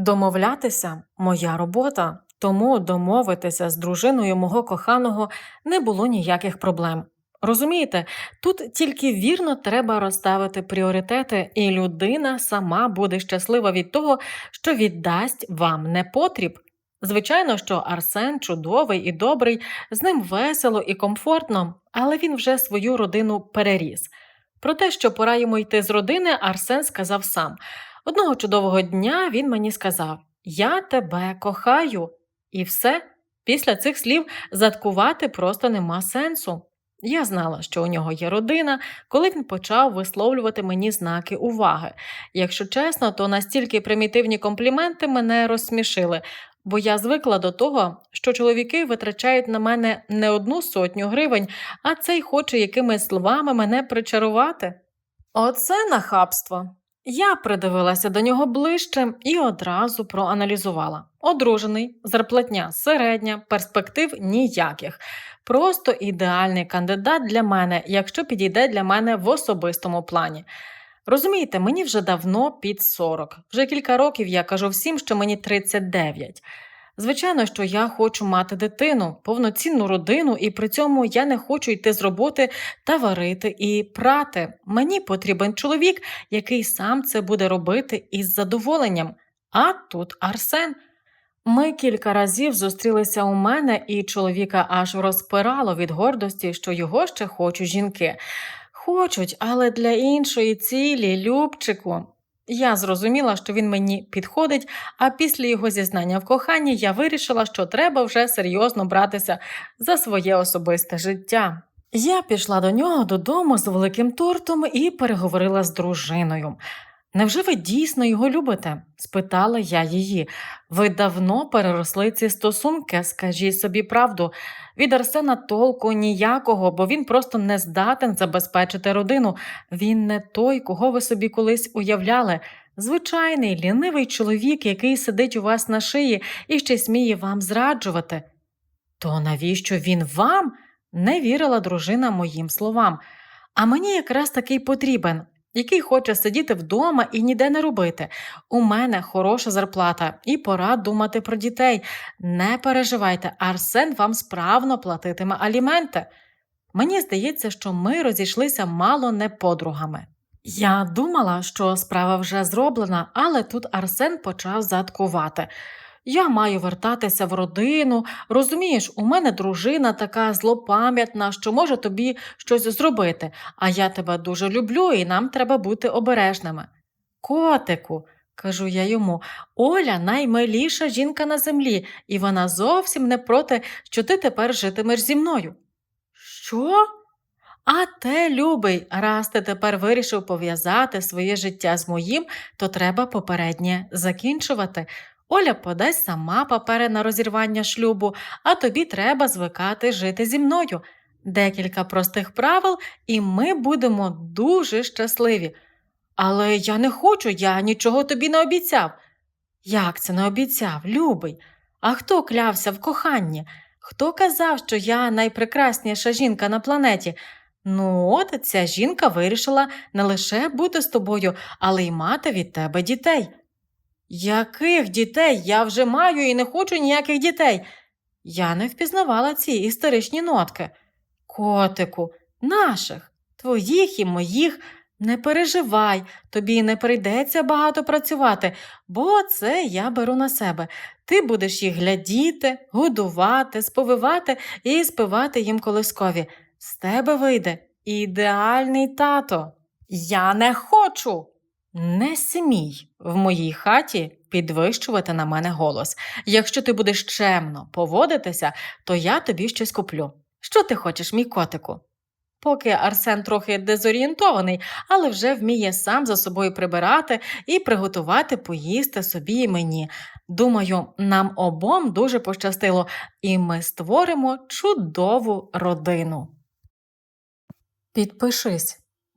Домовлятися моя робота, тому домовитися з дружиною мого коханого не було ніяких проблем. Розумієте, тут тільки вірно треба розставити пріоритети, і людина сама буде щаслива від того, що віддасть вам непотріб. Звичайно, що Арсен чудовий і добрий, з ним весело і комфортно, але він вже свою родину переріс. Про те, що пора йому йти з родини, Арсен сказав сам. Одного чудового дня він мені сказав: Я тебе кохаю. І все. Після цих слів заткувати просто нема сенсу. Я знала, що у нього є родина, коли він почав висловлювати мені знаки уваги. Якщо чесно, то настільки примітивні компліменти мене розсмішили, бо я звикла до того, що чоловіки витрачають на мене не одну сотню гривень, а цей хоче якимись словами мене причарувати. Оце нахабство. Я придивилася до нього ближче і одразу проаналізувала. Одружений, зарплатня середня, перспектив ніяких. Просто ідеальний кандидат для мене, якщо підійде для мене в особистому плані. Розумієте, мені вже давно під 40. Вже кілька років я кажу всім, що мені 39. Звичайно, що я хочу мати дитину, повноцінну родину, і при цьому я не хочу йти з роботи та варити і прати. Мені потрібен чоловік, який сам це буде робити із задоволенням. А тут Арсен. Ми кілька разів зустрілися у мене, і чоловіка аж розпирало від гордості, що його ще хочуть жінки. Хочуть, але для іншої цілі, Любчику. Я зрозуміла, що він мені підходить, а після його зізнання в коханні я вирішила, що треба вже серйозно братися за своє особисте життя. Я пішла до нього додому з великим тортом і переговорила з дружиною. Невже ви дійсно його любите? спитала я її. Ви давно переросли ці стосунки, скажіть собі правду. Від Арсена толку ніякого, бо він просто не здатен забезпечити родину. Він не той, кого ви собі колись уявляли. Звичайний лінивий чоловік, який сидить у вас на шиї і ще сміє вам зраджувати. То навіщо він вам? не вірила дружина моїм словам. А мені якраз такий потрібен який хоче сидіти вдома і ніде не робити. У мене хороша зарплата і пора думати про дітей. Не переживайте, Арсен вам справно платитиме аліменти. Мені здається, що ми розійшлися мало не подругами. Я думала, що справа вже зроблена, але тут Арсен почав заткувати. Я маю вертатися в родину. Розумієш, у мене дружина така злопам'ятна, що може тобі щось зробити, а я тебе дуже люблю і нам треба бути обережними. Котику, кажу я йому, Оля наймиліша жінка на землі, і вона зовсім не проти, що ти тепер житимеш зі мною. Що? А те, любий, раз ти тепер вирішив пов'язати своє життя з моїм, то треба попереднє закінчувати. Оля подасть сама папери на розірвання шлюбу, а тобі треба звикати жити зі мною. Декілька простих правил, і ми будемо дуже щасливі. Але я не хочу, я нічого тобі не обіцяв. Як це не обіцяв, любий? А хто клявся в коханні? Хто казав, що я найпрекрасніша жінка на планеті? Ну, от ця жінка вирішила не лише бути з тобою, але й мати від тебе дітей. Яких дітей? Я вже маю і не хочу ніяких дітей. Я не впізнавала ці історичні нотки. Котику, наших, твоїх і моїх. Не переживай, тобі не прийдеться багато працювати, бо це я беру на себе. Ти будеш їх глядіти, годувати, сповивати і спивати їм колискові. З тебе вийде ідеальний тато. Я не хочу. Не смій в моїй хаті підвищувати на мене голос. Якщо ти будеш чемно поводитися, то я тобі щось куплю. Що ти хочеш, мій котику? Поки Арсен трохи дезорієнтований, але вже вміє сам за собою прибирати і приготувати поїсти собі і мені. Думаю, нам обом дуже пощастило, і ми створимо чудову родину. Підпишись,